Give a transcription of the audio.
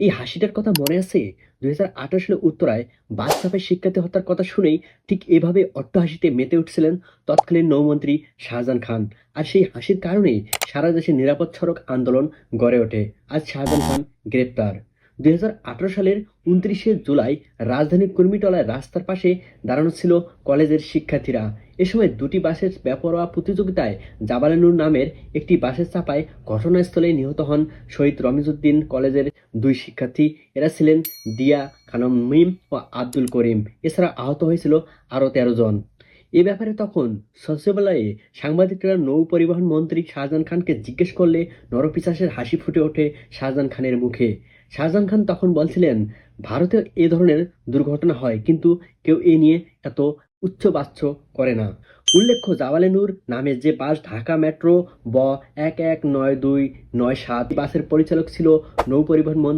এই হাসিটার কথা মনে আছে? দুই হাজার আঠারো সালে উত্তরায় বাদশাফের শিক্ষার্থী হত্যার কথা শুনেই ঠিক এভাবে অট্টহাসিতে মেতে উঠছিলেন তৎকালীন নৌমন্ত্রী শাহজাহান খান। আর সেই হাসির কারণেই সারা দেশে নিরাপদ সড়ক আন্দোলন গড়ে ওঠে। আজ শাহজাহান খান গ্রেপ্তার। দুই হাজার আঠারো সালের উনত্রিশে জুলাই রাজধানীর কুর্মিটলায় রাস্তার পাশে দাঁড়ানো ছিল কলেজের শিক্ষার্থীরা। এ সময় দুটি বাসের বেপরোয়া প্রতিযোগিতায় জাবালানুর নামের একটি বাসের চাপায় ঘটনাস্থলে নিহত হন শহীদ রমিজউদ্দিন কলেজের দুই শিক্ষার্থী। এরা ছিলেন দিয়া খানম মিম ও আব্দুল করিম। এছাড়া আহত হয়েছিল আরও তেরো জন। এ ব্যাপারে তখন সচিবালয়ে সাংবাদিকরা নৌ পরিবহন মন্ত্রী শাহজাহান খানকে জিজ্ঞেস করলে নরপিশাসের হাসি ফুটে ওঠে শাহজাহান খানের মুখে। শাহজাহান খান তখন বলছিলেন ভারতে এ ধরনের দুর্ঘটনা হয়, কিন্তু কেউ এ নিয়ে এত উচ্চ উচ্চবাচ্য করে না। উল্লেখ্য জাওয়ালেনুর নামে যে বাস ঢাকা মেট্রো ব এক এক নয় দুই নয় সাত বাসের পরিচালক ছিল নৌ পরিবহন মন্ত্রী